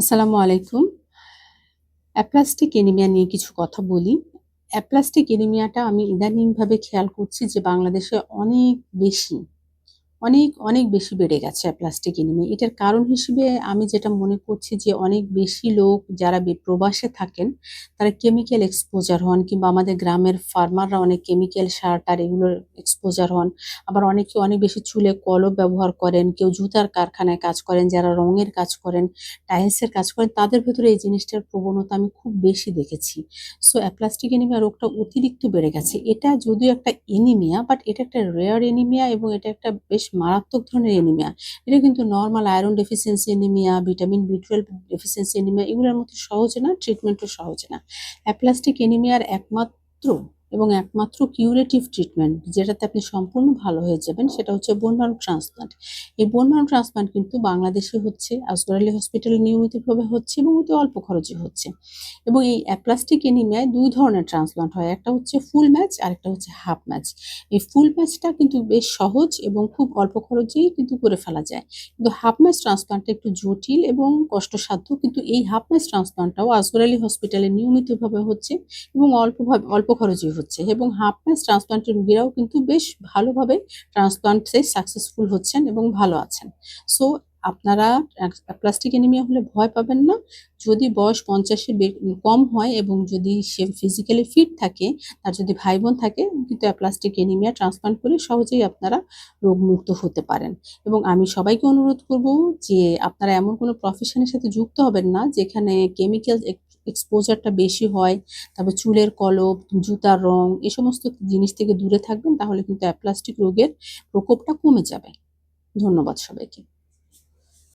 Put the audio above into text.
আসসালামু আলাইকুম। Aplastic anaemia নিয়ে কিছু কথা বলি। অ্যাপ্লাস্টিক এনিমিয়াটা আমি ইদানিংভাবে খেয়াল করছি যে বাংলাদেশে অনেক বেশি। অনেক অনেক বেশি বেড়ে গেছে প্লাস্টিক এনিমিয়া এটার কারণ হিসেবে আমি যেটা মনে করছি যে অনেক বেশি লোক যারা প্রবাসে থাকেন, তারা কেমিক্যাল এক্সপোজার হন কিংবা আমাদের গ্রামের ফার্মাররা অনেক কেমিক্যাল সার টার এগুলোর এক্সপোজার হন। আবার অনেকে অনেক বেশি চুলে কলম ব্যবহার করেন, কেউ জুতার কারখানায় কাজ করেন, যারা রঙের কাজ করেন টাইলসের কাজ করেন, তাদের ভেতরে এই জিনিসটার প্রবণতা আমি খুব বেশি দেখেছি। সো অ্যাপ্লাস্টিক এনিমিয়া রোগটা অতিরিক্ত বেড়ে গেছে। এটা যদিও একটা এনিমিয়া বাট এটা একটা রেয়ার এনিমিয়া এবং এটা একটা বেশ মারাত্মক ধরনের এনিমিয়া এটা কিন্তু normal iron deficiency anaemia vitamin B twelve deficiency anaemia এগুলোর মধ্যে সহজে না ট্রিটমেন্টও সহজে না। অ্যাপ্লাস্টিক এনিমিয়ার একমাত্র এবং একমাত্র কিউরেটিভ ট্রিটমেন্ট যেটাতে আপনি সম্পূর্ণ ভালো হয়ে যাবেন, সেটা হচ্ছে বোন ট্রান্সপ্লান্ট এই বোন ম্যারো ট্রান্সপ্লান্ট কিন্তু বাংলাদেশে হচ্ছে আসগর আলী হসপিটালে নিয়মিতভাবে হচ্ছে এবং অতি অল্প খরচে হচ্ছে। এবং এই অ্যাপ্লাস্টিক এনিমিয়ায় দুই ধরনের ট্রান্সপ্লান্ট হয়, একটা হচ্ছে ফুল ম্যাচ আর একটা হচ্ছে হাফ ম্যাচ এই ফুল ম্যাচটা কিন্তু বেশ সহজ এবং খুব অল্প খরচেই কিন্তু করে ফেলা যায়। কিন্তু হাফ ম্যাচ ট্রান্সপ্লান্টটা একটু জটিল এবং কষ্টসাধ্য, কিন্তু এই হাফ ম্যাচ ট্রান্সপ্লান্টটাও আসগর আলী হসপিটালে নিয়মিতভাবে হচ্ছে এবং অল্পভাবে, অল্প খরচেই হচ্ছে। এবং হাফ ম্যাচ ট্রান্সপ্লান্টের রোগীরাও কিন্তু বেশ ভালোভাবে ট্রান্সপ্লান্টে সাকসেসফুল হচ্ছেন এবং ভালো আছেন। সো আপনারা প্লাস্টিক এনিমিয়া হলে ভয় পাবেন না। যদি বয়স পঞ্চাশের কম হয় এবং যদি সে ফিজিক্যালি ফিট থাকে, তার যদি ভাই বোন থাকে, কিন্তু প্লাস্টিক এনিমিয়া ট্রান্সপ্লান্ট করে সহজেই আপনারা রোগমুক্ত হতে পারেন। এবং আমি সবাইকে অনুরোধ করব যে আপনারা এমন কোনো প্রফেশনের সাথে যুক্ত হবেন না, যেখানে কেমিক্যাল এক্সপোজারটা বেশি হয়, তারপর চুলের কলপ, জুতার রং, এ সমস্ত জিনিস থেকে দূরে থাকবেন, তাহলে কিন্তু অ্যাপ্লাস্টিক রোগের প্রকোপটা কমে যাবে। ধন্যবাদ সবাইকে।